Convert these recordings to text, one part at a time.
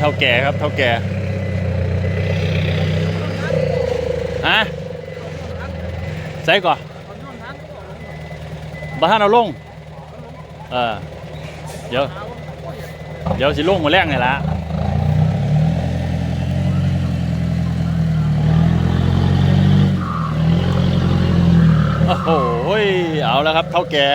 เท่าแก่ครับเท่าแก่ฮะใส่ก่อนบ้านเอาลงเออเดี๋ยวเดี๋ยวสิลงมาแรงไงละโอ้โหเอาแล้วครับเท่าแก่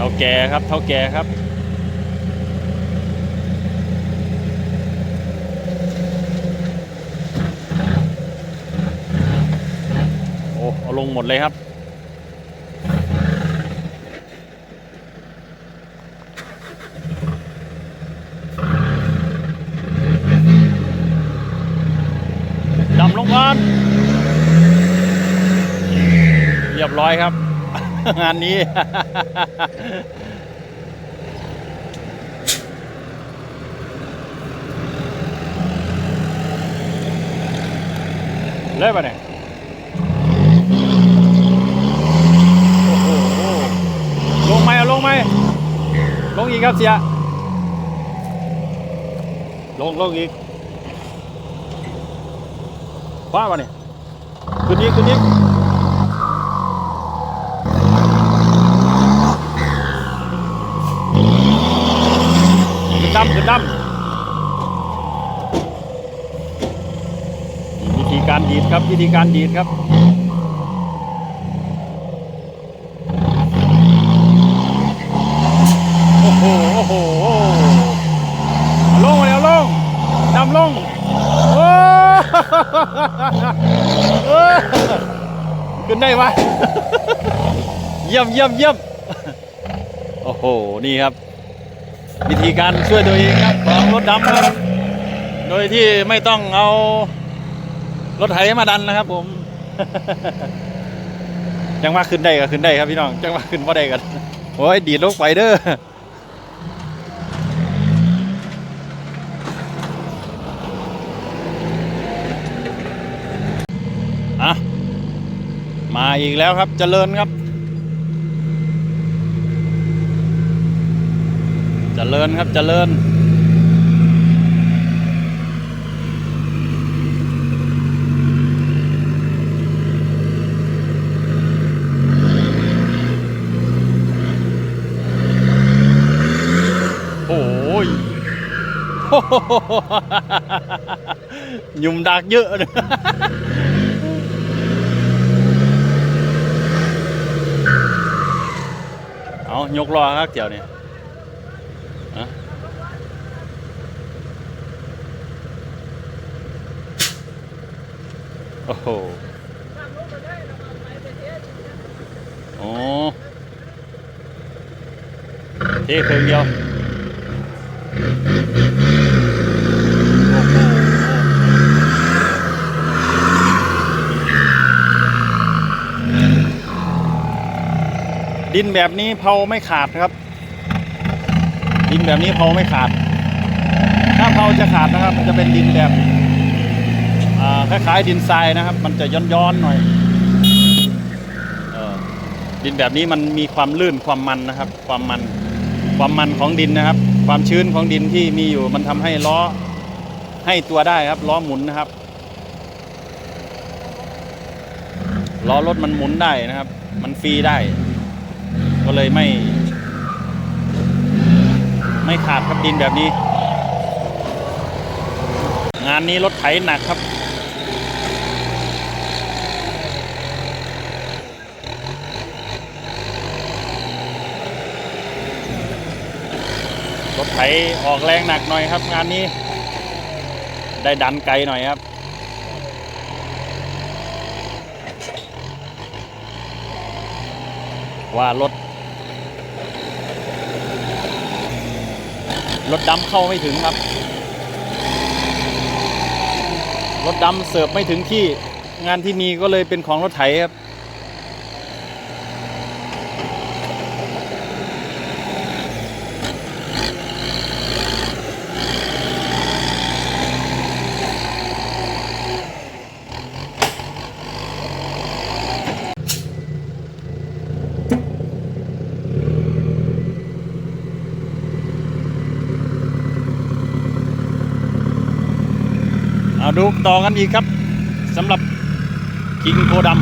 เท่าแก่ครับ เท่าแก่ครับ โอ้เอาลงหมดเลยครับดำลงก่อนเรียบร้อยครับ งานนี้ เลยปะเนี่ยลงไหมเอาลงไหมลงอีกครับเสีย ลงลงอีกว่าปะเนี่ยขึ้นอีกขึ้นอีกขึ้น ดำขึ้นดำวิธีการดีดครับวิธีการดีดครับโอ้โหโอ้โหลงมาเดี๋ยวลงดำลงโอ้ขึ้นได้ไหมเยี่ยมเยี่ยมเยี่ยมโอ้โห นี่ครับ วิธีการช่วยตัวเองครับของรถดำครับ โดยที่ไม่ต้องเอารถไถมาดันนะครับ ผมจังว่าขึ้นได้ก็ขึ้นได้ครับพี่น้องจังว่าขึ้นว่าได้กันโอ้ยดีดลงไปเด้ออะมาอีกแล้วครับเจริญครับ เจริญครับเจริญโอ้ยยุมดักเยอะเลยเอายกล้อครับเดี๋ยวนี่ โอ้โหโอ้เท่เครื่องเดียวโอ้โหดินแบบนี้เผาไม่ขาดครับ ดินแบบนี้เผาไม่ขาด ถ้าเผาจะขาดนะครับ มันจะเป็นดินแบบ คล้ายๆดินทรายนะครับ มันจะย้อนๆหน่อยออดินแบบนี้มันมีความลื่นความมันนะครับ ความมันความมันของดินนะครับ ความชื้นของดินที่มีอยู่มันทำให้ล้อให้ตัวได้ครับล้อหมุนนะครับล้อรถมันหมุนได้นะครับ มันฟรีได้ ก็เลยไม่ ไม่ขาดครับดินแบบนี้ งานนี้รถไถหนักครับ รถไถออกแรงหนักหน่อยครับ งานนี้ ได้ดันไกลหน่อยครับว่ารถ รถดำเข้าไม่ถึงครับ รถดำเสิร์ฟไม่ถึงที่งานที่มีก็เลยเป็นของรถไถครับ เอาดูต่อกันอีกครับสำหรับกิงโพดำ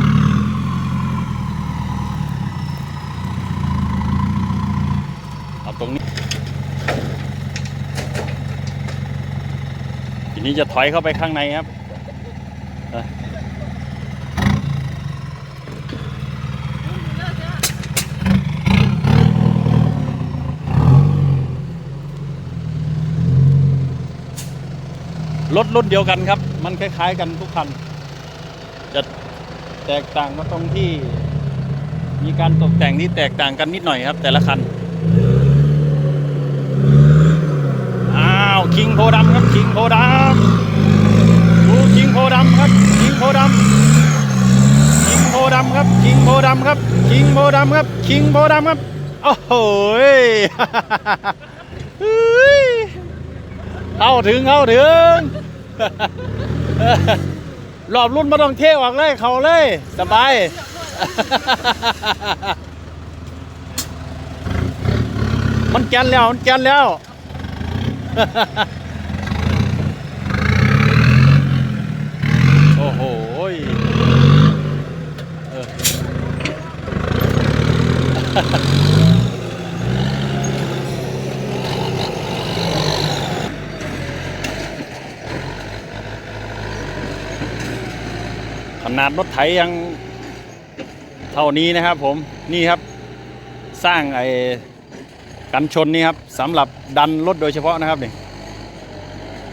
เอาตรงนี้ ทีนี้จะถอยเข้าไปข้างในครับ รถรุ่นเดียวกันครับ มันคล้าย ๆ กันทุกคัน จะแตกต่างก็ตรงที่ มีการตกแต่งที่แตกต่างกันนิดหน่อยครับ แต่ละคัน อ้าว คิงโพดำครับ คิงโพดำดูคิงโพดำครับ คิงโพดำคิงโพดำครับ คิงโพดำครับ คิงโพดำครับ คิงโพดำครับ โอ้โหย เข้าถึงเข้าถึงรอบรุ่นมาต้องเทวออกเลยเขาเลยสบายมันแกนแล้วมันแกนแล้วโอ้โหเออ นาดรถไถยังเท่านี้นะครับผมนี่ครับสร้างไอ้กันชนนี่ครับสำหรับดันรถโดยเฉพาะนะครับนี่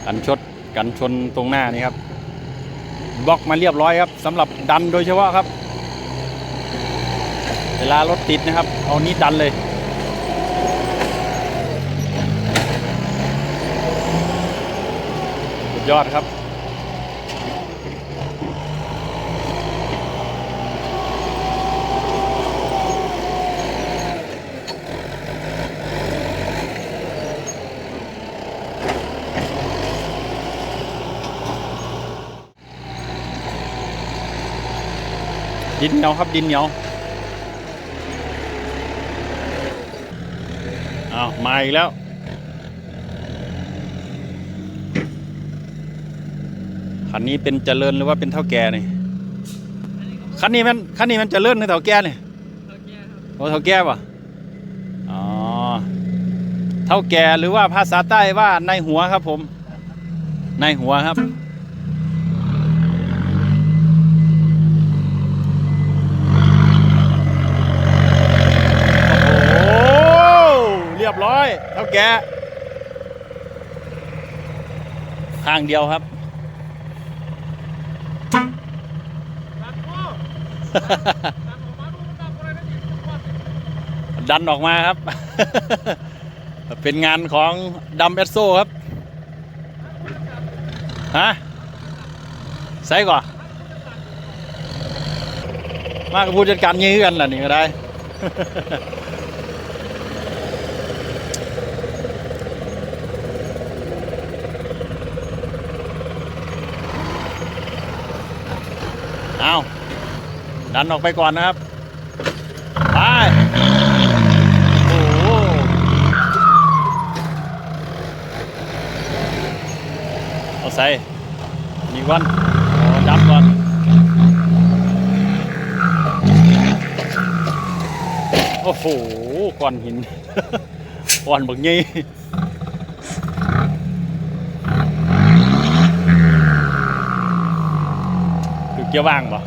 กันชดกันชนตรงหน้านี่ครับบล็อกมาเรียบร้อยครับสำหรับดันโดยเฉพาะครับ เวลารถติดนะครับ เอานี้ดันเลยสุดยอดครับ ดินเหนียวครับดินเหนียวอ้าวมาอีกแล้วคันนี้เป็นเจริญหรือว่าเป็นเท่าแก่นี่คันนี้มันคันนี้มันเจริญหรือเท่าแก่นี่โอ้เท่าแก่ป่ะอ๋อเท่าแก่หรือว่าภาษาใต้ว่าในหัวครับผม ในหัวครับ โอ้โหเรียบร้อยเท่า แกทางเดียวครับ ดันออกมาครับ เป็นงานของดัมเอสโซครับ ฮะใส่ก่อนมากกับผู้จัดการยื้อกันล่ะนี่ก็ได้ เอาดันออกไปก่อนนะครับ ไป โอ้โหเอาใส่นี่ก่อนดับก่อนโอ้โหก้อนหินก้อนบักยี่คือเกียร์ว่างปะ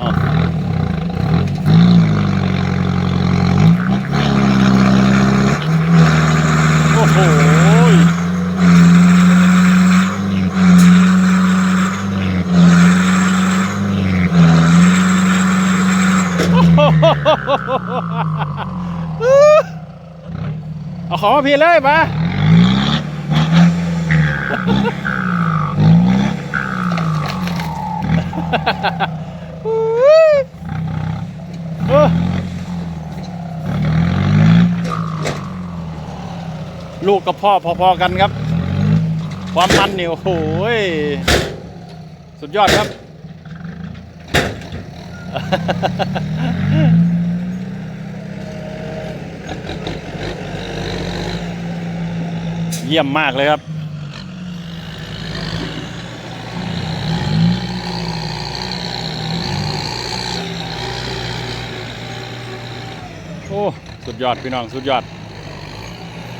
อ้าวโอ้โหเอาของมาพี่เลยมา เออ ลูกกับพ่อพอๆกันครับ ความมันเนี่โอ้โหยสุดยอดครับ เยี่ยมมากเลยครับ อ้สุดยอดพี่น้องสุดยอด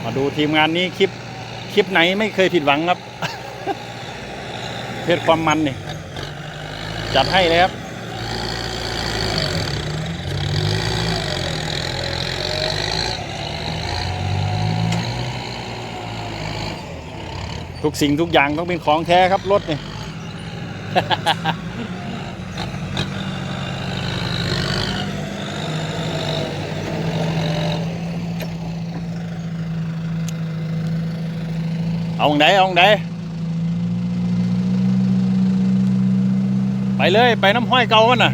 มาดูทีมงานนี้คลิปคลิปไหนไม่เคยผิดหวังครับ เพจความมันนี่จัดให้เลยครับทุกสิ่งทุกอย่างต้องเป็นของแท้ครับรถนี่ เอาไหนเอาไหนไปเลยไปน้ำห้อยเก่ากันน่ะ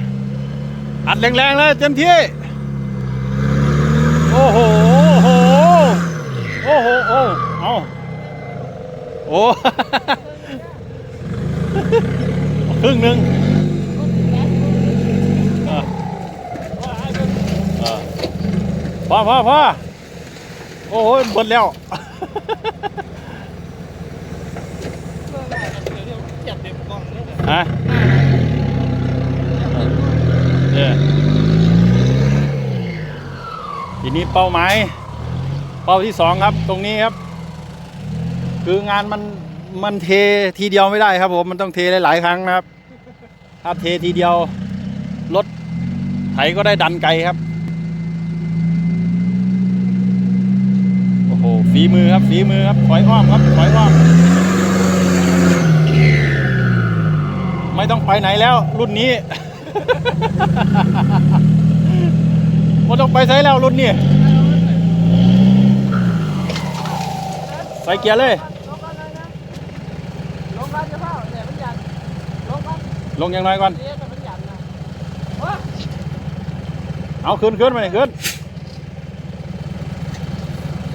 อัดแรงๆเลยเต็มที่ โอ้โห โอ้โห โอ้โหโอ้เอาโอ้ครึ่งหนึ่งเออเออพอพอพอโอ้โหเบิดแล้ว เจ็บเด็กกล่องเนี่ย ฮะเนี่ยทีนี้เป้าหมายเป้าที่สองครับ ตรงนี้ครับ คืองานมันมันเททีเดียวไม่ได้ครับผมมันต้องเทหลายๆครั้งนะครับ ถ้าเททีเดียวรถไถก็ได้ดันไกลครับโอ้โหฝีมือครับฝีมือครับถอยอ้อมครับถอยอ้อม ไม่ต้องไปไหนแล้วรุ่นนี้ไม่ต้องไปใช้แล้วรุ่นนี้ ใส่เกียร์เลย ลงก่อนเลยนะลงก่อนจะเปล่าเนี่ยมันหยันลงก่อนลงยังไงก่อน เรียกกันมันหยันนะโอ้ยเอาขึ้นขึ้นมาเลยขึ้น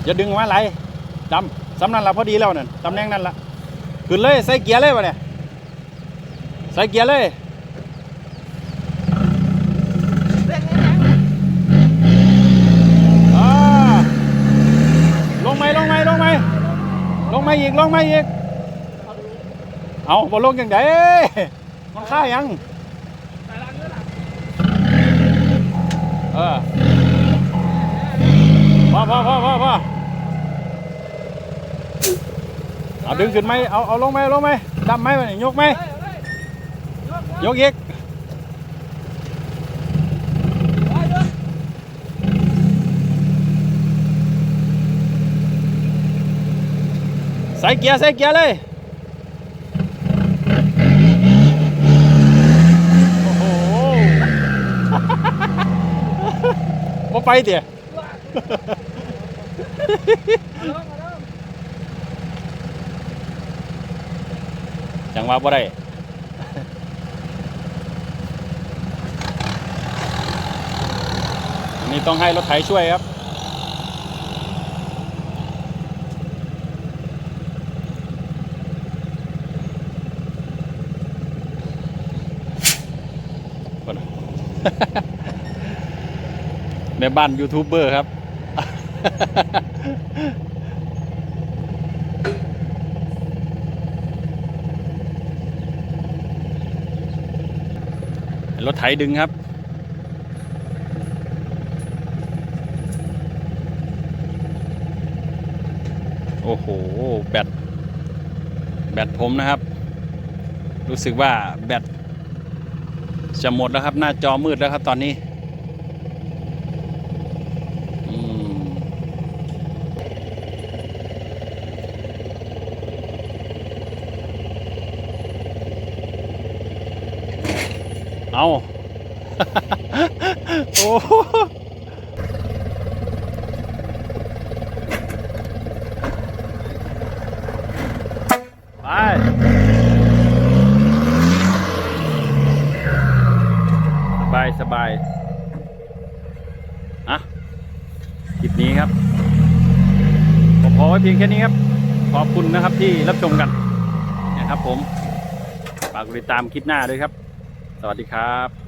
อย่าดึงมาไหลดำสำนันละพอดีแล้วนั่นตำแหน่งนั่นละขึ้นเลยใส่เกียร์เลยวะเนี่ย ใส่เกียร์เลยเรียกงี้นะอ่าลงไหมลงไหมลงไหมลงไหมอีกลงไหมอีก เอาบอลลงยังไงมันค่ายังไปล้างเอหลังเออพอพอพอพอพอเอาดึงขึ้นไหมเอาเอาลงไหมลงไหมดำไหมวะเนี่ยยกไหม เฮ้ยเฮ้ยยกยกอีกไป นนี้ต้องให้รถไถช่วยครับ ในบ้านยูทูบเบอร์ครับ รถไถดึงครับ โอ้โห แบต แบตผมนะครับ รู้สึกว่าแบตจะหมดแล้วครับ หน้าจอมืดแล้วครับตอนนี้อืมเอา โอ้ ไปสบายสบายอะคลิปนี้ครับผมขอไว้เพียงแค่นี้ครับ ขอบคุณนะครับที่รับชมกันนะครับผมฝากติดตามคลิปหน้าด้วยครับ สวัสดีครับ